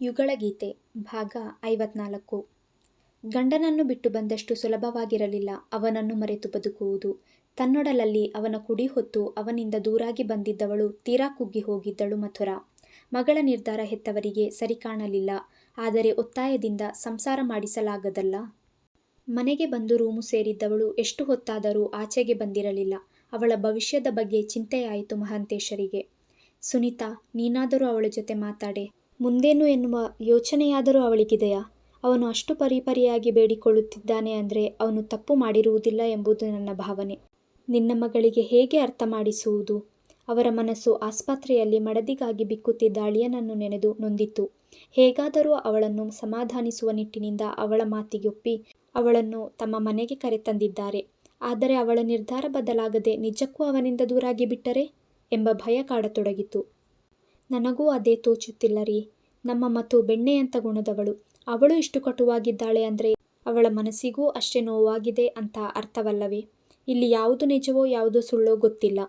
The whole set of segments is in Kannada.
ಯುಗಳಗೀತೆ, ಭಾಗ ಐವತ್ನಾಲ್ಕು. ಗಂಡನನ್ನು ಬಿಟ್ಟು ಬಂದಷ್ಟು ಸುಲಭವಾಗಿರಲಿಲ್ಲ. ಅವನನ್ನು ಮರೆತು ಬದುಕುವುದು. ತನ್ನೊಡಲಲ್ಲಿ ಅವನ ಕುಡಿ ಹೊತ್ತು ಅವನಿಂದ ದೂರಾಗಿ ಬಂದಿದ್ದವಳು ತೀರಾ ಕುಗ್ಗಿ ಹೋಗಿದ್ದಳು ಮಥುರ. ಮಗಳ ನಿರ್ಧಾರ ಹೆತ್ತವರಿಗೆ ಸರಿ ಕಾಣಲಿಲ್ಲ. ಆದರೆ ಒತ್ತಾಯದಿಂದ ಸಂಸಾರ ಮಾಡಿಸಲಾಗದಲ್ಲ. ಮನೆಗೆ ಬಂದು ರೂಮು ಸೇರಿದ್ದವಳು ಎಷ್ಟು ಹೊತ್ತಾದರೂ ಆಚೆಗೆ ಬಂದಿರಲಿಲ್ಲ. ಅವಳ ಭವಿಷ್ಯದ ಬಗ್ಗೆ ಚಿಂತೆಯಾಯಿತು ಮಹಂತೇಶರಿಗೆ. ಸುನೀತಾ, ನೀನಾದರೂ ಅವಳ ಜೊತೆ ಮಾತಾಡೆ. ಮುಂದೇನು ಎನ್ನುವ ಯೋಚನೆಯಾದರೂ ಅವಳಿಗಿದೆಯಾ? ಅವನು ಅಷ್ಟು ಪರಿಪರಿಯಾಗಿ ಬೇಡಿಕೊಳ್ಳುತ್ತಿದ್ದಾನೆ ಅಂದರೆ ಅವನು ತಪ್ಪು ಮಾಡಿರುವುದಿಲ್ಲ ಎಂಬುದು ನನ್ನ ಭಾವನೆ. ನಿನ್ನ ಮಗಳಿಗೆ ಹೇಗೆ ಅರ್ಥ ಮಾಡಿಸುವುದು ಅವರ ಮನಸ್ಸು ಆಸ್ಪತ್ರೆಯಲ್ಲಿ ಮಡದಿಗಾಗಿ ಬಿಕ್ಕುತ್ತಿದ್ದ ಅಳಿಯನನ್ನು ನೆನೆದು ನೊಂದಿತ್ತು. ಹೇಗಾದರೂ ಅವಳನ್ನು ಸಮಾಧಾನಿಸುವ ನಿಟ್ಟಿನಿಂದ ಅವಳ ಮಾತಿಗೊಪ್ಪಿ ಅವಳನ್ನು ತಮ್ಮ ಮನೆಗೆ ಕರೆತಂದಿದ್ದಾರೆ. ಆದರೆ ಅವಳ ನಿರ್ಧಾರ ಬದಲಾಗದೆ ನಿಜಕ್ಕೂ ಅವನಿಂದ ದೂರಾಗಿ ಬಿಟ್ಟರೆ? ಎಂಬ ಭಯ ಕಾಡತೊಡಗಿತು. ನನಗೂ ಅದೇ ತೋಚುತ್ತಿಲ್ಲ ರೀ. ನಮ್ಮ ಮತ್ತು ಬೆಣ್ಣೆಯಂಥ ಗುಣದವಳು. ಅವಳು ಇಷ್ಟು ಕಟುವಾಗಿದ್ದಾಳೆ ಅಂದರೆ ಅವಳ ಮನಸ್ಸಿಗೂ ಅಷ್ಟೇ ನೋವಾಗಿದೆ ಅಂತ ಅರ್ಥವಲ್ಲವೇ? ಇಲ್ಲಿ ಯಾವುದು ನಿಜವೋ ಯಾವುದು ಸುಳ್ಳೋ ಗೊತ್ತಿಲ್ಲ.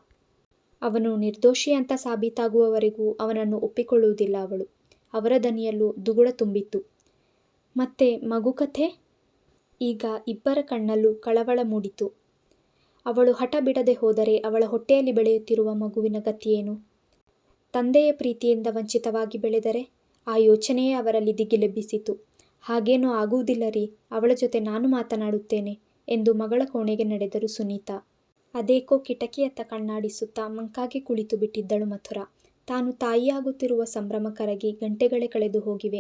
ಅವನು ನಿರ್ದೋಷಿ ಅಂತ ಸಾಬೀತಾಗುವವರೆಗೂ ಅವನನ್ನು ಒಪ್ಪಿಕೊಳ್ಳುವುದಿಲ್ಲ ಅವಳು. ಅವರ ದನಿಯಲ್ಲೂ ದುಗುಡ ತುಂಬಿತ್ತು. ಮತ್ತೆ ಮಗು ಕಥೆ? ಈಗ ಇಬ್ಬರ ಕಣ್ಣಲ್ಲೂ ಕಳವಳ ಮೂಡಿತು. ಅವಳು ಹಠ ಬಿಡದೆ ಹೋದರೆ ಅವಳ ಹೊಟ್ಟೆಯಲ್ಲಿ ಬೆಳೆಯುತ್ತಿರುವ ಮಗುವಿನ ಗತಿಯೇನು ತಂದೆಯ ಪ್ರೀತಿಯಿಂದ ವಂಚಿತವಾಗಿ ಬೆಳೆದರೆ ಆ ಯೋಚನೆಯೇ ಅವರಲ್ಲಿ ದಿಗಿಲೆಬ್ಬಿಸಿತು ಹಾಗೇನೂ ಆಗುವುದಿಲ್ಲ ರೀ, ಅವಳ ಜೊತೆ ನಾನು ಮಾತನಾಡುತ್ತೇನೆ ಎಂದು ಮಗಳ ಕೋಣೆಗೆ ನಡೆದರು ಸುನೀತಾ. ಅದೇಕೋ ಕಿಟಕಿಯತ್ತ ಕಣ್ಣಾಡಿಸುತ್ತಾ ಮಂಕಾಗಿ ಕುಳಿತು ಬಿಟ್ಟಿದ್ದಳು ಮಥುರಾ. ತಾನು ತಾಯಿಯಾಗುತ್ತಿರುವ ಸಂಭ್ರಮ ಕರಗಿ ಗಂಟೆಗಳೇ ಕಳೆದು ಹೋಗಿವೆ.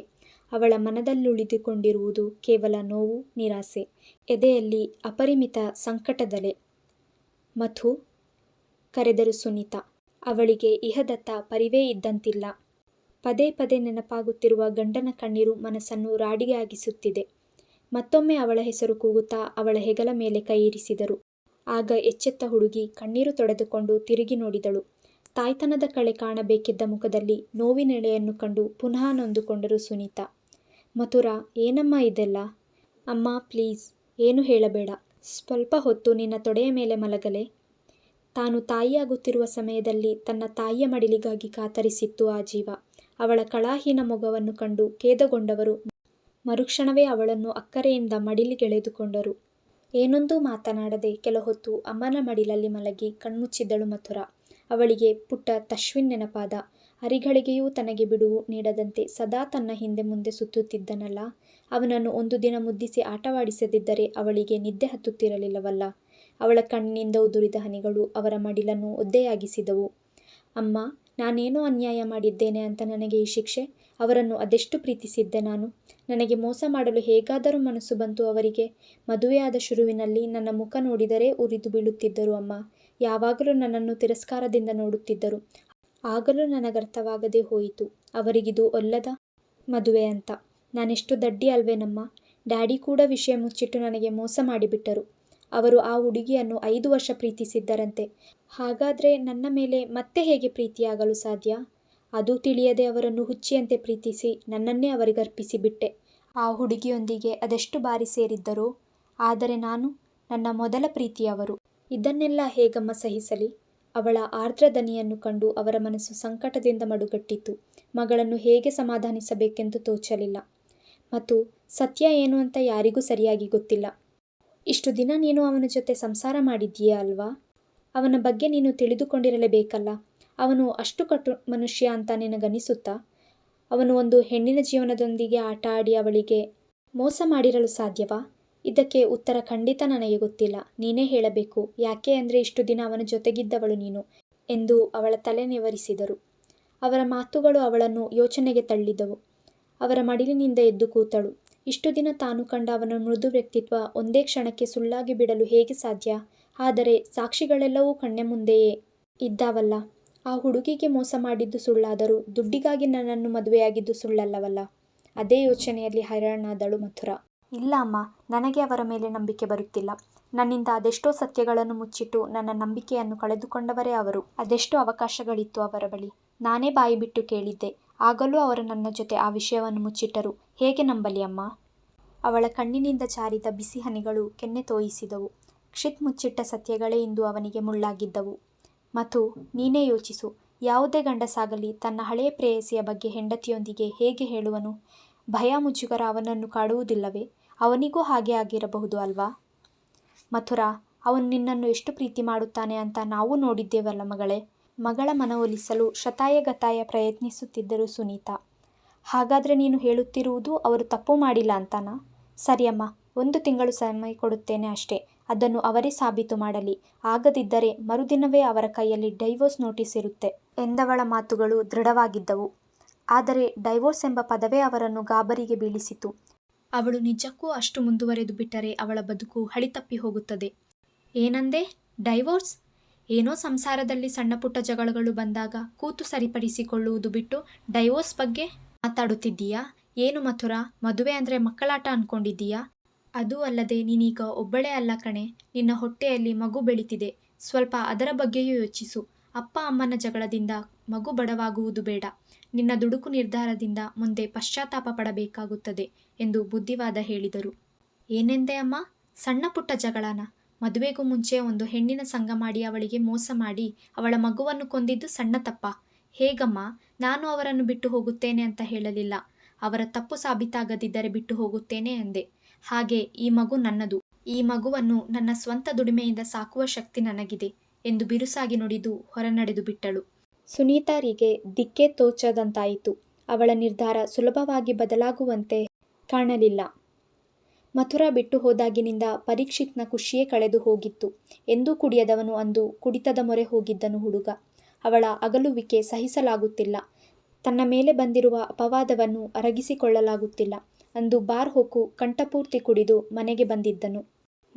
ಅವಳ ಮನದಲ್ಲುಳಿದುಕೊಂಡಿರುವುದು ಕೇವಲ ನೋವು, ನಿರಾಸೆ. ಎದೆಯಲ್ಲಿ ಅಪರಿಮಿತ ಸಂಕಟದಲೆ. ಮಥು, ಕರೆದರು ಸುನೀತಾ. ಅವಳಿಗೆ ಇಹದತ್ತ ಪರಿವೇ ಇದ್ದಂತಿಲ್ಲ. ಪದೇ ಪದೇ ನೆನಪಾಗುತ್ತಿರುವ ಗಂಡನ ಕಣ್ಣೀರು ಮನಸ್ಸನ್ನು ರಾಡಿಯಾಗಿಸುತ್ತಿದೆ. ಮತ್ತೊಮ್ಮೆ ಅವಳ ಹೆಸರು ಕೂಗುತ್ತಾ ಅವಳ ಹೆಗಲ ಮೇಲೆ ಕೈಯಿರಿಸಿದರು ಆಗ ಎಚ್ಚೆತ್ತ ಹುಡುಗಿ ಕಣ್ಣೀರು ತೊಡೆದುಕೊಂಡು ತಿರುಗಿ ನೋಡಿದಳು. ತಾಯ್ತನದ ಕಳೆ ಕಾಣಬೇಕಿದ್ದ ಮುಖದಲ್ಲಿ ನೋವಿನೆಳೆಯನ್ನು ಕಂಡು ಪುನಃ ನೊಂದುಕೊಂಡರು ಸುನೀತಾ. ಮಥುರಾ, ಏನಮ್ಮ ಇದೆಲ್ಲ? ಅಮ್ಮ, ಪ್ಲೀಸ್, ಏನು ಹೇಳಬೇಡ. ಸ್ವಲ್ಪ ಹೊತ್ತು ನಿನ್ನ ತೊಡೆಯ ಮೇಲೆ ಮಲಗಲೆ? ತಾನು ತಾಯಿಯಾಗುತ್ತಿರುವ ಸಮಯದಲ್ಲಿ ತನ್ನ ತಾಯಿಯ ಮಡಿಲಿಗಾಗಿ ಕಾತರಿಸಿತ್ತು ಆ ಜೀವ. ಅವಳ ಕಳಾಹೀನ ಮೊಗವನ್ನು ಕಂಡು ಖೇದಗೊಂಡವರು ಮರುಕ್ಷಣವೇ ಅವಳನ್ನು ಅಕ್ಕರೆಯಿಂದ ಮಡಿಲಿಗೆಳೆದುಕೊಂಡರು. ಏನೊಂದೂ ಮಾತನಾಡದೆ ಕೆಲಹೊತ್ತು ಅಮ್ಮನ ಮಡಿಲಲ್ಲಿ ಮಲಗಿ ಕಣ್ಮುಚ್ಚಿದ್ದಳು ಮಥುರ. ಅವಳಿಗೆ ಪುಟ್ಟ ತಶ್ವಿನ್ ನೆನಪಾದ. ಅರಿಗಳಿಗೆಯೂ ತನಗೆ ಬಿಡುವು ನೀಡದಂತೆ ಸದಾ ತನ್ನ ಹಿಂದೆ ಮುಂದೆ ಸುತ್ತುತ್ತಿದ್ದನಲ್ಲ. ಅವನನ್ನು ಒಂದು ದಿನ ಮುದ್ದಿಸಿ ಆಟವಾಡಿಸದಿದ್ದರೆ ಅವಳಿಗೆ ನಿದ್ದೆ ಹತ್ತುತ್ತಿರಲಿಲ್ಲವಲ್ಲ. ಅವಳ ಕಣ್ಣಿನಿಂದ ಉದುರಿದ ಹನಿಗಳು ಅವರ ಮಡಿಲನ್ನು ಒದ್ದೆಯಾಗಿಸಿದವು. ಅಮ್ಮ, ನಾನೇನೋ ಅನ್ಯಾಯ ಮಾಡಿದ್ದೇನೆ ಅಂತ ನನಗೆ ಈ ಶಿಕ್ಷೆ, ಅವರನ್ನು ಅದೆಷ್ಟು ಪ್ರೀತಿಸಿದ್ದೆ ನಾನು? ನನಗೆ ಮೋಸ ಮಾಡಲು ಹೇಗಾದರೂ ಮನಸ್ಸು ಬಂತು ಅವರಿಗೆ. ಮದುವೆಯಾದ ಶುರುವಿನಲ್ಲಿ ನನ್ನ ಮುಖ ನೋಡಿದರೆ ಉರಿದು ಬೀಳುತ್ತಿದ್ದರು ಅಮ್ಮ. ಯಾವಾಗಲೂ ನನ್ನನ್ನು ತಿರಸ್ಕಾರದಿಂದ ನೋಡುತ್ತಿದ್ದರು. ಆಗಲೂ ನನಗರ್ಥವಾಗದೇ ಹೋಯಿತು. ಅವರಿಗಿದು ಒಲ್ಲದ ಮದುವೆ ಅಂತ. ನಾನೆಷ್ಟು ದಡ್ಡಿ ಅಲ್ವೇನಮ್ಮ? ಡ್ಯಾಡಿ ಕೂಡ ವಿಷಯ ಮುಚ್ಚಿಟ್ಟು ನನಗೆ ಮೋಸ ಮಾಡಿಬಿಟ್ಟರು. ಅವರು ಆ ಹುಡುಗಿಯನ್ನು ಐದು ವರ್ಷ ಪ್ರೀತಿಸಿದ್ದರಂತೆ. ಹಾಗಾದರೆ ನನ್ನ ಮೇಲೆ ಮತ್ತೆ ಹೇಗೆ ಪ್ರೀತಿಯಾಗಲು ಸಾಧ್ಯ? ಅದು ತಿಳಿಯದೆ ಅವರನ್ನು ಹುಚ್ಚಿಯಂತೆ ಪ್ರೀತಿಸಿ ನನ್ನನ್ನೇ ಅವರಿಗರ್ಪಿಸಿಬಿಟ್ಟೆ. ಆ ಹುಡುಗಿಯೊಂದಿಗೆ ಅದೆಷ್ಟು ಬಾರಿ ಸೇರಿದ್ದರೋ? ಆದರೆ ನಾನು ನನ್ನ ಮೊದಲ ಪ್ರೀತಿಯವರು ಇದನ್ನೆಲ್ಲ ಹೇಗಮ್ಮ ಸಹಿಸಲಿ? ಅವಳ ಆರ್ದ್ರ ದನಿಯನ್ನು ಕಂಡು ಅವರ ಮನಸ್ಸು ಸಂಕಟದಿಂದ ಮಡುಗಟ್ಟಿತು ಮಗಳನ್ನು ಹೇಗೆ ಸಮಾಧಾನಿಸಬೇಕೆಂದು ತೋಚಲಿಲ್ಲ. ಮತ್ತು ಸತ್ಯ ಏನು ಅಂತ ಯಾರಿಗೂ ಸರಿಯಾಗಿ ಗೊತ್ತಿಲ್ಲ. ಇಷ್ಟು ದಿನ ನೀನು ಅವನ ಜೊತೆ ಸಂಸಾರ ಮಾಡಿದ್ದೀಯಾ ಅಲ್ವಾ? ಅವನ ಬಗ್ಗೆ ನೀನು ತಿಳಿದುಕೊಂಡಿರಲೇಬೇಕಲ್ಲ. ಅವನು ಅಷ್ಟು ಕಟ್ಟು ಮನುಷ್ಯ ಅಂತ ನಿನಗನಿಸುತ್ತಾ? ಅವನು ಒಂದು ಹೆಣ್ಣಿನ ಜೀವನದೊಂದಿಗೆ ಆಟ ಆಡಿ ಅವಳಿಗೆ ಮೋಸ ಮಾಡಿರಲು ಸಾಧ್ಯವಾ? ಇದಕ್ಕೆ ಉತ್ತರ ಖಂಡಿತ ನನಗೆ ಗೊತ್ತಿಲ್ಲ. ನೀನೇ ಹೇಳಬೇಕು, ಯಾಕೆ ಅಂದರೆ ಇಷ್ಟು ದಿನ ಅವನ ಜೊತೆಗಿದ್ದವಳು ನೀನು ಎಂದು ಅವಳ ತಲೆ ನಿವರಿಸಿದರು. ಅವರ ಮಾತುಗಳು ಅವಳನ್ನು ಯೋಚನೆಗೆ ತಳ್ಳಿದವು. ಅವರ ಮಡಿಲಿನಿಂದ ಎದ್ದು ಕೂತಳು. ಇಷ್ಟು ದಿನ ತಾನು ಕಂಡ ಅವನ ಮೃದು ವ್ಯಕ್ತಿತ್ವ ಒಂದೇ ಕ್ಷಣಕ್ಕೆ ಸುಳ್ಳಾಗಿ ಬಿಡಲು ಹೇಗೆ ಸಾಧ್ಯ? ಆದರೆ ಸಾಕ್ಷಿಗಳೆಲ್ಲವೂ ಕಣ್ಣೆ ಮುಂದೆಯೇ ಇದ್ದಾವಲ್ಲ. ಆ ಹುಡುಗಿಗೆ ಮೋಸ ಮಾಡಿದ್ದು ಸುಳ್ಳಾದರೂ ದುಡ್ಡಿಗಾಗಿ ನನ್ನನ್ನು ಮದುವೆಯಾಗಿದ್ದು ಸುಳ್ಳಲ್ಲವಲ್ಲ. ಅದೇ ಯೋಚನೆಯಲ್ಲಿ ಹೈರಾಣಾದಳು ಮಥುರಾ. ಇಲ್ಲ ಅಮ್ಮ, ನನಗೆ ಅವರ ಮೇಲೆ ನಂಬಿಕೆ ಬರುತ್ತಿಲ್ಲ. ನನ್ನಿಂದ ಅದೆಷ್ಟೋ ಸತ್ಯಗಳನ್ನು ಮುಚ್ಚಿಟ್ಟು ನನ್ನ ನಂಬಿಕೆಯನ್ನು ಕಳೆದುಕೊಂಡವರೇ ಅವರು. ಅದೆಷ್ಟೋ ಅವಕಾಶಗಳಿತ್ತು ಅವರ ಬಳಿ. ನಾನೇ ಬಾಯಿ ಬಿಟ್ಟು ಕೇಳಿದ್ದೆ. ಆಗಲೂ ಅವರು ನನ್ನ ಜೊತೆ ಆ ವಿಷಯವನ್ನು ಮುಚ್ಚಿಟ್ಟರು. ಹೇಗೆ ನಂಬಲಿ ಅಮ್ಮ? ಅವಳ ಕಣ್ಣಿನಿಂದ ಚಾರಿದ ಬಿಸಿ ಹನಿಗಳು ಕೆನ್ನೆ ತೋಯಿಸಿದವು. ಕ್ಷಿತ್ ಮುಚ್ಚಿಟ್ಟ ಸತ್ಯಗಳೇ ಇಂದು ಅವನಿಗೆ ಮುಳ್ಳಾಗಿದ್ದವು. ಮತ್ತು ನೀನೇ ಯೋಚಿಸು, ಯಾವುದೇ ಗಂಡಸಾಗಲಿ ತನ್ನ ಹಳೆಯ ಪ್ರೇಯಸಿಯ ಬಗ್ಗೆ ಹೆಂಡತಿಯೊಂದಿಗೆ ಹೇಗೆ ಹೇಳುವನು? ಭಯ ಮುಜುಗರ ಅವನನ್ನು ಕಾಡುವುದಿಲ್ಲವೇ? ಅವನಿಗೂ ಹಾಗೆ ಆಗಿರಬಹುದು ಅಲ್ವಾ? ಮಥುರಾ, ಅವನು ನಿನ್ನನ್ನು ಎಷ್ಟು ಪ್ರೀತಿ ಮಾಡುತ್ತಾನೆ ಅಂತ ನಾವು ನೋಡಿದ್ದೇವಲ್ಲ ಮಗಳೇ? ಮಗಳ ಮನವೊಲಿಸಲು ಶತಾಯಗತಾಯ ಪ್ರಯತ್ನಿಸುತ್ತಿದ್ದರು ಸುನೀತಾ. ಹಾಗಾದರೆ ನೀನು ಹೇಳುತ್ತಿರುವುದು ಅವರು ತಪ್ಪು ಮಾಡಿಲ್ಲ ಅಂತಾನಾ? ಸರಿಯಮ್ಮ, ಒಂದು ತಿಂಗಳು ಸಮಯ ಕೊಡುತ್ತೇನೆ ಅಷ್ಟೇ. ಅದನ್ನು ಅವರೇ ಸಾಬೀತು ಮಾಡಲಿ. ಆಗದಿದ್ದರೆ ಮರುದಿನವೇ ಅವರ ಕೈಯಲ್ಲಿ ಡೈವೋರ್ಸ್ ನೋಟಿಸ್ ಇರುತ್ತೆ. ಎಂದವಳ ಮಾತುಗಳು ದೃಢವಾಗಿದ್ದವು. ಆದರೆ ಡೈವೋರ್ಸ್ ಎಂಬ ಪದವೇ ಅವರನ್ನು ಗಾಬರಿಗೆ ಬೀಳಿಸಿತು. ಅವಳು ನಿಜಕ್ಕೂ ಅಷ್ಟು ಮುಂದುವರೆದು ಬಿಟ್ಟರೆ ಅವಳ ಬದುಕು ಹಳಿತಪ್ಪಿ ಹೋಗುತ್ತದೆ. ಏನಂದೆ? ಡೈವೋರ್ಸ್? ಏನೋ ಸಂಸಾರದಲ್ಲಿ ಸಣ್ಣ ಪುಟ್ಟ ಜಗಳಗಳು ಬಂದಾಗ ಕೂತು ಸರಿಪಡಿಸಿಕೊಳ್ಳುವುದು ಬಿಟ್ಟು ಡೈವೋರ್ಸ್ ಬಗ್ಗೆ ಮಾತಾಡುತ್ತಿದ್ದೀಯಾ? ಏನು ಮಥುರಾ? ಮದುವೆ ಅಂದರೆ ಮಕ್ಕಳಾಟ ಅನ್ಕೊಂಡಿದ್ದೀಯಾ? ಅದು ಅಲ್ಲದೆ ನೀನೀಗ ಒಬ್ಬಳೇ ಅಲ್ಲ ಕಣೆ. ನಿನ್ನ ಹೊಟ್ಟೆಯಲ್ಲಿ ಮಗು ಬೆಳೀತಿದೆ. ಸ್ವಲ್ಪ ಅದರ ಬಗ್ಗೆಯೂ ಯೋಚಿಸು. ಅಪ್ಪ ಅಮ್ಮನ ಜಗಳದಿಂದ ಮಗು ಬಡವಾಗುವುದು ಬೇಡ. ನಿನ್ನ ದುಡುಕು ನಿರ್ಧಾರದಿಂದ ಮುಂದೆ ಪಶ್ಚಾತ್ತಾಪ ಪಡಬೇಕಾಗುತ್ತದೆ ಎಂದು ಬುದ್ಧಿವಾದ ಹೇಳಿದರು. ಏನೆಂದೆ ಅಮ್ಮ? ಸಣ್ಣ ಪುಟ್ಟ ಜಗಳನ? ಮದುವೆಗೂ ಮುಂಚೆ ಒಂದು ಹೆಣ್ಣಿನ ಸಂಘ ಮಾಡಿ ಅವಳಿಗೆ ಮೋಸ ಮಾಡಿ ಅವಳ ಮಗುವನ್ನು ಕೊಂದಿದ್ದು ಸಣ್ಣ ತಪ್ಪ. ಹೇಗಮ್ಮ? ನಾನು ಅವರನ್ನು ಬಿಟ್ಟು ಹೋಗುತ್ತೇನೆ ಅಂತ ಹೇಳಲಿಲ್ಲ. ಅವರ ತಪ್ಪು ಸಾಬೀತಾಗದಿದ್ದರೆ ಬಿಟ್ಟು ಹೋಗುತ್ತೇನೆ ಎಂದೆ ಹಾಗೆ ಈ ಮಗು ನನ್ನದು. ಈ ಮಗುವನ್ನು ನನ್ನ ಸ್ವಂತ ದುಡಿಮೆಯಿಂದ ಸಾಕುವ ಶಕ್ತಿ ನನಗಿದೆ ಎಂದು ಬಿರುಸಾಗಿ ನುಡಿದು ಹೊರನಡೆದು ಬಿಟ್ಟಳು. ಸುನೀತಾರಿಗೆ ದಿಕ್ಕೆ ತೋಚದಂತಾಯಿತು. ಅವಳ ನಿರ್ಧಾರ ಸುಲಭವಾಗಿ ಬದಲಾಗುವಂತೆ ಕಾಣಲಿಲ್ಲ. ಮಥುರಾ ಬಿಟ್ಟು ಹೋದಾಗಿನಿಂದ ಪರೀಕ್ಷಿತ್ನ ಖುಷಿಯೇ ಕಳೆದು ಹೋಗಿತ್ತು. ಎಂದೂ ಕುಡಿಯದವನು ಅಂದು ಕುಡಿತದ ಮೊರೆ ಹೋಗಿದ್ದನು ಹುಡುಗ. ಅವಳ ಅಗಲುವಿಕೆ ಸಹಿಸಲಾಗುತ್ತಿಲ್ಲ. ತನ್ನ ಮೇಲೆ ಬಂದಿರುವ ಅಪವಾದವನ್ನು ಅರಗಿಸಿಕೊಳ್ಳಲಾಗುತ್ತಿಲ್ಲ. ಅಂದು ಬಾರ್ ಹೊಕ್ಕು ಕಂಠಪೂರ್ತಿ ಕುಡಿದು ಮನೆಗೆ ಬಂದಿದ್ದನು.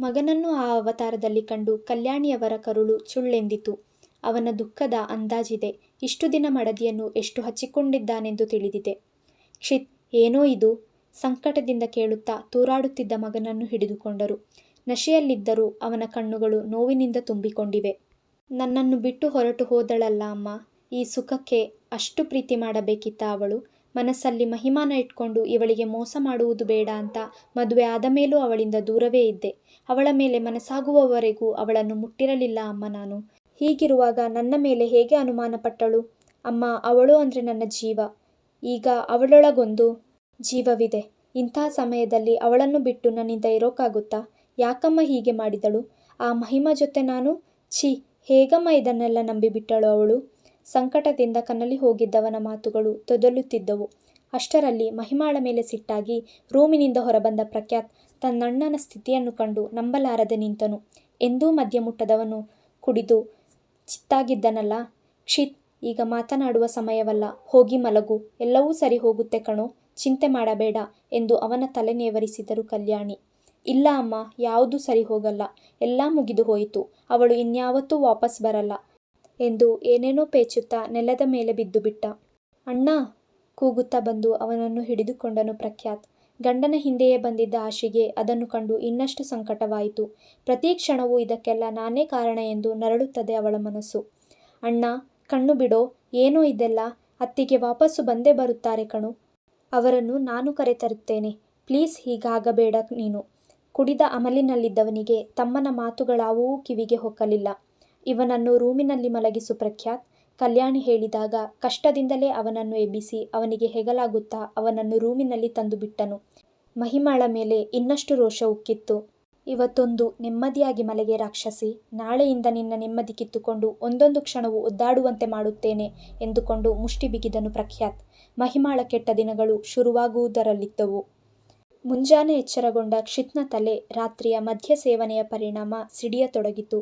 ಮಗನನ್ನು ಆ ಅವತಾರದಲ್ಲಿ ಕಂಡು ಕಲ್ಯಾಣಿಯವರ ಕರುಳು ಚುಳ್ಳೆಂದಿತು ಅವನ ದುಃಖದ ಅಂದಾಜಿದೆ. ಇಷ್ಟು ದಿನ ಮಡದಿಯನ್ನು ಎಷ್ಟು ಹಚ್ಚಿಕೊಂಡಿದ್ದಾನೆಂದು ತಿಳಿದಿದೆ. ಕ್ಷಿತ್, ಏನೋ ಇದು? ಸಂಕಟದಿಂದ ಕೇಳುತ್ತಾ ತೂರಾಡುತ್ತಿದ್ದ ಮಗನನ್ನು ಹಿಡಿದುಕೊಂಡರು. ನಶೆಯಲ್ಲಿದ್ದರೂ ಅವನ ಕಣ್ಣುಗಳು ನೋವಿನಿಂದ ತುಂಬಿಕೊಂಡಿವೆ. ನನ್ನನ್ನು ಬಿಟ್ಟು ಹೊರಟು ಹೋದಳಲ್ಲ ಅಮ್ಮ. ಈ ಸುಖಕ್ಕೆ ಅಷ್ಟು ಪ್ರೀತಿ ಮಾಡಬೇಕಿತ್ತ ಅವಳು. ಮನಸ್ಸಲ್ಲಿ ಮಹಿಮಾನ ಇಟ್ಕೊಂಡು ಇವಳಿಗೆ ಮೋಸ ಮಾಡುವುದು ಬೇಡ ಅಂತ ಮದುವೆ ಆದ ಮೇಲೂ ಅವಳಿಂದ ದೂರವೇ ಇದ್ದೆ. ಅವಳ ಮೇಲೆ ಮನಸ್ಸಾಗುವವರೆಗೂ ಅವಳನ್ನು ಮುಟ್ಟಿರಲಿಲ್ಲ ಅಮ್ಮ ನಾನು. ಹೀಗಿರುವಾಗ ನನ್ನ ಮೇಲೆ ಹೇಗೆ ಅನುಮಾನಪಟ್ಟಳು? ಅಮ್ಮ, ಅವಳು ಅಂದರೆ ನನ್ನ ಜೀವ. ಈಗ ಅವಳೊಳಗೊಂದು ಜೀವವಿದೆ. ಇಂಥ ಸಮಯದಲ್ಲಿ ಅವಳನ್ನು ಬಿಟ್ಟು ನನ್ನಿಂದ ಇರೋಕ್ಕಾಗುತ್ತಾ ಯಾಕಮ್ಮ ಹೀಗೆ ಮಾಡಿದಳು? ಆ ಮಹಿಮ ಜೊತೆ ನಾನು? ಛೀ, ಹೇಗಮ್ಮ ಇದನ್ನೆಲ್ಲ ನಂಬಿಬಿಟ್ಟಳು ಅವಳು? ಸಂಕಟದಿಂದ ಕನ್ನಲಿ ಹೋಗಿದ್ದವನ ಮಾತುಗಳು ತೊದಲುತ್ತಿದ್ದವು. ಅಷ್ಟರಲ್ಲಿ ಮಹಿಮಾಳ ಮೇಲೆ ಸಿಟ್ಟಾಗಿ ರೂಮಿನಿಂದ ಹೊರಬಂದ ಪ್ರಖ್ಯಾತ್ ತನ್ನಣ್ಣನ ಸ್ಥಿತಿಯನ್ನು ಕಂಡು ನಂಬಲಾರದೆ ನಿಂತನು. ಎಂದೂ ಮದ್ಯ ಮುಟ್ಟದವನು ಕುಡಿದು ಚಿತ್ತಾಗಿದ್ದನಲ್ಲ? ಕ್ಷಿತ್, ಈಗ ಮಾತನಾಡುವ ಸಮಯವಲ್ಲ. ಹೋಗಿ ಮಲಗು. ಎಲ್ಲವೂ ಸರಿ ಹೋಗುತ್ತೆ ಕಣೋ. ಚಿಂತೆ ಮಾಡಬೇಡ ಎಂದು ಅವನ ತಲೆ ನೇವರಿಸಿದರು ಕಲ್ಯಾಣಿ. ಇಲ್ಲ ಅಮ್ಮ, ಯಾವುದೂ ಸರಿ ಹೋಗಲ್ಲ. ಎಲ್ಲ ಮುಗಿದು ಹೋಯಿತು. ಅವಳು ಇನ್ಯಾವತ್ತೂ ವಾಪಸ್ ಬರಲ್ಲ ಎಂದು ಏನೇನೋ ಪೇಚುತ್ತಾ ನೆಲದ ಮೇಲೆ ಬಿದ್ದು ಬಿಟ್ಟ. ಅಣ್ಣ, ಕೂಗುತ್ತಾ ಬಂದು ಅವನನ್ನು ಹಿಡಿದುಕೊಂಡನು ಪ್ರಖ್ಯಾತ್. ಗಂಡನ ಹಿಂದೆಯೇ ಬಂದಿದ್ದ ಆಶೆಗೆ ಅದನ್ನು ಕಂಡು ಇನ್ನಷ್ಟು ಸಂಕಟವಾಯಿತು. ಪ್ರತಿ ಕ್ಷಣವೂ ಇದಕ್ಕೆಲ್ಲ ನಾನೇ ಕಾರಣ ಎಂದು ನರಳುತ್ತದೆ ಅವಳ ಮನಸ್ಸು. ಅಣ್ಣ, ಕಣ್ಣು ಬಿಡೋ, ಏನೋ ಇದೆಲ್ಲ? ಅತ್ತಿಗೆ ವಾಪಸ್ಸು ಬಂದೇ ಬರುತ್ತಾರೆ ಕಣು. ಅವರನ್ನು ನಾನು ಕರೆತರುತ್ತೇನೆ. ಪ್ಲೀಸ್ ಹೀಗಾಗಬೇಡ ನೀನು. ಕುಡಿದ ಅಮಲಿನಲ್ಲಿದ್ದವನಿಗೆ ತಮ್ಮನ ಮಾತುಗಳಾವೂ ಕಿವಿಗೆ ಹೊಕ್ಕಲಿಲ್ಲ. ಇವನನ್ನು ರೂಮಿನಲ್ಲಿ ಮಲಗಿಸು ಪ್ರಖ್ಯಾತ್. ಕಲ್ಯಾಣಿ ಹೇಳಿದಾಗ ಕಷ್ಟದಿಂದಲೇ ಅವನನ್ನು ಎಬ್ಬಿಸಿ ಅವನಿಗೆ ಹೆಗಲಾಗುತ್ತಾ ಅವನನ್ನು ರೂಮಿನಲ್ಲಿ ತಂದು ಬಿಟ್ಟನು ಮಹಿಮಾಳ ಮೇಲೆ ಇನ್ನಷ್ಟು ರೋಷ ಉಕ್ಕಿತ್ತು. ಇವತ್ತೊಂದು ನೆಮ್ಮದಿಯಾಗಿ ಮಲಗೆ ರಾಕ್ಷಸಿ, ನಾಳೆಯಿಂದ ನಿನ್ನ ನೆಮ್ಮದಿ ಕಿತ್ತುಕೊಂಡು ಒಂದೊಂದು ಕ್ಷಣವು ಒದ್ದಾಡುವಂತೆ ಮಾಡುತ್ತೇನೆ ಎಂದುಕೊಂಡು ಮುಷ್ಟಿ ಬಿಗಿದನು ಪ್ರಖ್ಯಾತ್. ಮಹಿಮಾಳ ಕೆಟ್ಟ ದಿನಗಳು ಶುರುವಾಗುವುದರಲ್ಲಿದ್ದವು. ಮುಂಜಾನೆ ಎಚ್ಚರಗೊಂಡ ಕ್ಷಿತ್ನ ತಲೆ ರಾತ್ರಿಯ ಮದ್ಯ ಸೇವನೆಯ ಪರಿಣಾಮ ಸಿಡಿಯತೊಡಗಿತು.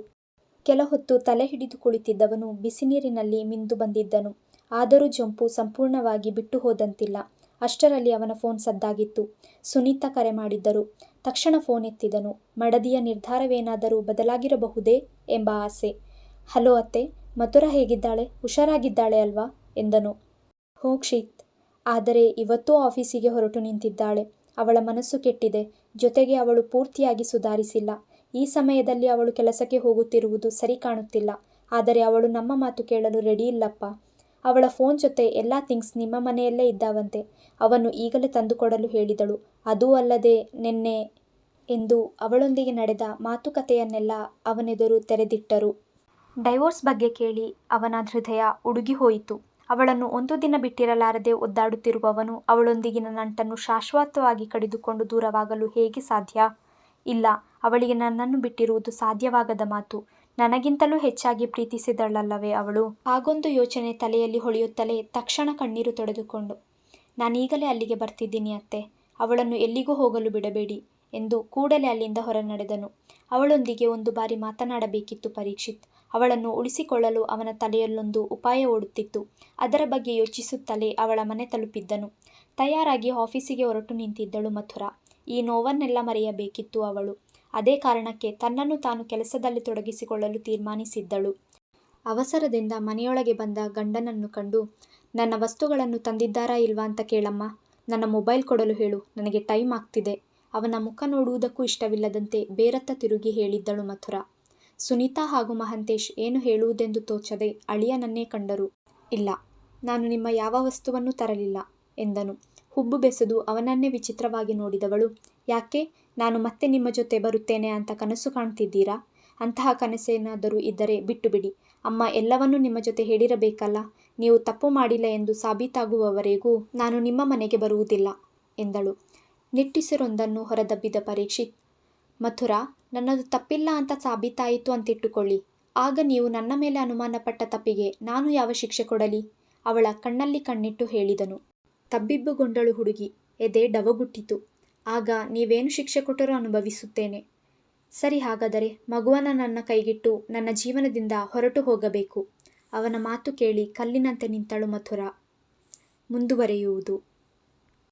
ಕೆಲಹೊತ್ತು ತಲೆ ಹಿಡಿದು ಕುಳಿತಿದ್ದವನು ಬಿಸಿನೀರಿನಲ್ಲಿ ಮಿಂದು ಬಂದಿದ್ದನು. ಆದರೂ ಜಂಪು ಸಂಪೂರ್ಣವಾಗಿ ಬಿಟ್ಟು ಹೋದಂತಿಲ್ಲ. ಅಷ್ಟರಲ್ಲಿ ಅವನ ಫೋನ್ ಸದ್ದಾಗಿತ್ತು. ಸುನೀತಾ ಕರೆ ಮಾಡಿದ್ದರು. ತಕ್ಷಣ ಫೋನ್ ಎತ್ತಿದನು. ಮಡದಿಯ ನಿರ್ಧಾರವೇನಾದರೂ ಬದಲಾಗಿರಬಹುದೇ ಎಂಬ ಆಸೆ. ಹಲೋ ಅತ್ತೆ, ಮಥುರಾ ಹೇಗಿದ್ದಾಳೆ? ಹುಷಾರಾಗಿದ್ದಾಳೆ ಅಲ್ವಾ? ಎಂದನು. ಹೋ ಕ್ಷಿತ್. ಆದರೆ ಇವತ್ತೂ ಆಫೀಸಿಗೆ ಹೊರಟು ನಿಂತಿದ್ದಾಳೆ. ಅವಳ ಮನಸ್ಸು ಕೆಟ್ಟಿದೆ. ಜೊತೆಗೆ ಅವಳು ಪೂರ್ತಿಯಾಗಿ ಸುಧಾರಿಸಿಲ್ಲ. ಈ ಸಮಯದಲ್ಲಿ ಅವಳು ಕೆಲಸಕ್ಕೆ ಹೋಗುತ್ತಿರುವುದು ಸರಿ ಕಾಣುತ್ತಿಲ್ಲ. ಆದರೆ ಅವಳು ನಮ್ಮ ಮಾತು ಕೇಳಲು ರೆಡಿ ಇಲ್ಲಪ್ಪ. ಅವಳ ಫೋನ್ ಜೊತೆ ಎಲ್ಲ ಥಿಂಗ್ಸ್ ನಿಮ್ಮ ಮನೆಯಲ್ಲೇ ಇದ್ದಾವಂತೆ ಅವನು ಈಗಲೇ ತಂದುಕೊಡಲು ಹೇಳಿದಳು ಅದೂ ಅಲ್ಲದೆ ನಿನ್ನೆ ಎಂದು ಅವಳೊಂದಿಗೆ ನಡೆದ ಮಾತುಕತೆಯನ್ನೆಲ್ಲ ಅವನೆದುರು ತೆರೆದಿಟ್ಟರು ಡೈವೋರ್ಸ್ ಬಗ್ಗೆ ಕೇಳಿ ಅವನ ಹೃದಯ ಉಡುಗಿ ಹೋಯಿತು. ಅವಳನ್ನು ಒಂದು ದಿನ ಬಿಟ್ಟಿರಲಾರದೆ ಒದ್ದಾಡುತ್ತಿರುವವನು ಅವಳೊಂದಿಗಿನ ನಂಟನ್ನು ಶಾಶ್ವತವಾಗಿ ಕಡಿದುಕೊಂಡು ದೂರವಾಗಲು ಹೇಗೆ ಸಾಧ್ಯ? ಇಲ್ಲ, ಅವಳಿಗೆ ನನ್ನನ್ನು ಬಿಟ್ಟಿರುವುದು ಸಾಧ್ಯವಾಗದ ಮಾತು. ನನಗಿಂತಲೂ ಹೆಚ್ಚಾಗಿ ಪ್ರೀತಿಸಿದಳಲ್ಲವೇ ಅವಳು? ಹಾಗೊಂದು ಯೋಚನೆ ತಲೆಯಲ್ಲಿ ಹೊಳೆಯುತ್ತಲೇ ತಕ್ಷಣ ಕಣ್ಣೀರು ತೊಡೆದುಕೊಂಡು, ನಾನೀಗಲೇ ಅಲ್ಲಿಗೆ ಬರ್ತಿದ್ದೀನಿ ಅತ್ತೆ, ಅವಳನ್ನು ಎಲ್ಲಿಗೂ ಹೋಗಲು ಬಿಡಬೇಡಿ ಎಂದು ಕೂಡಲೇ ಅಲ್ಲಿಂದ ಹೊರನಡೆದನು. ಅವಳೊಂದಿಗೆ ಒಂದು ಬಾರಿ ಮಾತನಾಡಬೇಕಿತ್ತು ಪರೀಕ್ಷಿತ್. ಅವಳನ್ನು ಉಳಿಸಿಕೊಳ್ಳಲು ಅವನ ತಲೆಯಲ್ಲೊಂದು ಉಪಾಯ ಓಡುತ್ತಿತ್ತು. ಅದರ ಬಗ್ಗೆ ಯೋಚಿಸುತ್ತಲೇ ಅವಳ ಮನೆ ತಲುಪಿದ್ದನು. ತಯಾರಾಗಿ ಆಫೀಸಿಗೆ ಹೊರಟು ನಿಂತಿದ್ದಳು ಮಥುರಾ. ಈ ನೋವನ್ನೆಲ್ಲ ಮರೆಯಬೇಕಿತ್ತು ಅವಳು. ಅದೇ ಕಾರಣಕ್ಕೆ ತನ್ನನ್ನು ತಾನು ಕೆಲಸದಲ್ಲಿ ತೊಡಗಿಸಿಕೊಳ್ಳಲು ತೀರ್ಮಾನಿಸಿದ್ದಳು. ಅವಸರದಿಂದ ಮನೆಯೊಳಗೆ ಬಂದ ಗಂಡನನ್ನು ಕಂಡು, ನನ್ನ ವಸ್ತುಗಳನ್ನು ತಂದಿದ್ದಾರಾ ಇಲ್ವಾ ಅಂತ ಕೇಳಮ್ಮ ನನ್ನ ಮೊಬೈಲ್ ಕೊಡಲು ಹೇಳು, ನನಗೆ ಟೈಮ್ ಆಗ್ತಿದೆ. ಅವನ ಮುಖ ನೋಡುವುದಕ್ಕೂ ಇಷ್ಟವಿಲ್ಲದಂತೆ ಬೇರತ್ತ ತಿರುಗಿ ಹೇಳಿದ್ದಳು ಮಥುರಾ. ಸುನೀತಾ ಹಾಗೂ ಮಹಂತೇಶ್ ಏನು ಹೇಳುವುದೆಂದು ತೋಚದೆ ಅಳಿಯನನ್ನೇ ಕಂಡರು. ಇಲ್ಲ, ನಾನು ನಿಮ್ಮ ಯಾವ ವಸ್ತುವನ್ನು ತರಲಿಲ್ಲ ಎಂದನು. ಹುಬ್ಬು ಬೆಸೆದು ಅವನನ್ನೇ ವಿಚಿತ್ರವಾಗಿ ನೋಡಿದವಳು, ಯಾಕೆ, ನಾನು ಮತ್ತೆ ನಿಮ್ಮ ಜೊತೆ ಬರುತ್ತೇನೆ ಅಂತ ಕನಸು ಕಾಣ್ತಿದ್ದೀರಾ? ಅಂತಹ ಕನಸೇನಾದರೂ ಇದ್ದರೆ ಬಿಟ್ಟುಬಿಡಿ. ಅಮ್ಮ ಎಲ್ಲವನ್ನೂ ನಿಮ್ಮ ಜೊತೆ ಹೇಳಿರಬೇಕಲ್ಲ. ನೀವು ತಪ್ಪು ಮಾಡಿಲ್ಲ ಎಂದು ಸಾಬೀತಾಗುವವರೆಗೂ ನಾನು ನಿಮ್ಮ ಮನೆಗೆ ಬರುವುದಿಲ್ಲ ಎಂದಳು. ನಿಟ್ಟಿಸಿರೊಂದನ್ನು ಹೊರದಬ್ಬಿದ ಪರೀಕ್ಷಿತ್, ಮಥುರಾ, ನನ್ನದು ತಪ್ಪಿಲ್ಲ ಅಂತ ಸಾಬೀತಾಯಿತು ಅಂತಿಟ್ಟುಕೊಳ್ಳಿ. ಆಗ ನೀವು ನನ್ನ ಮೇಲೆ ಅನುಮಾನಪಟ್ಟ ತಪ್ಪಿಗೆ ನಾನು ಯಾವ ಶಿಕ್ಷೆ ಕೊಡಲಿ? ಅವಳ ಕಣ್ಣಲ್ಲಿ ಕಣ್ಣಿಟ್ಟು ಹೇಳಿದನು. ತಬ್ಬಿಬ್ಬುಗೊಂಡಳು ಹುಡುಗಿ. ಎದೆ ಡವಗುಟ್ಟಿತು. ಆಗ ನೀವೇನು ಶಿಕ್ಷೆ ಕೊಟ್ಟರೂ ಅನುಭವಿಸುತ್ತೇನೆ. ಸರಿ ಹಾಗಾದರೆ ಮಗುವನ ನನ್ನ ಕೈಗಿಟ್ಟು ನನ್ನ ಜೀವನದಿಂದ ಹೊರಟು ಹೋಗಬೇಕು. ಅವನ ಮಾತು ಕೇಳಿ ಕಲ್ಲಿನಂತೆ ನಿಂತಳು ಮಥುರಾ. ಮುಂದುವರೆಯುವುದು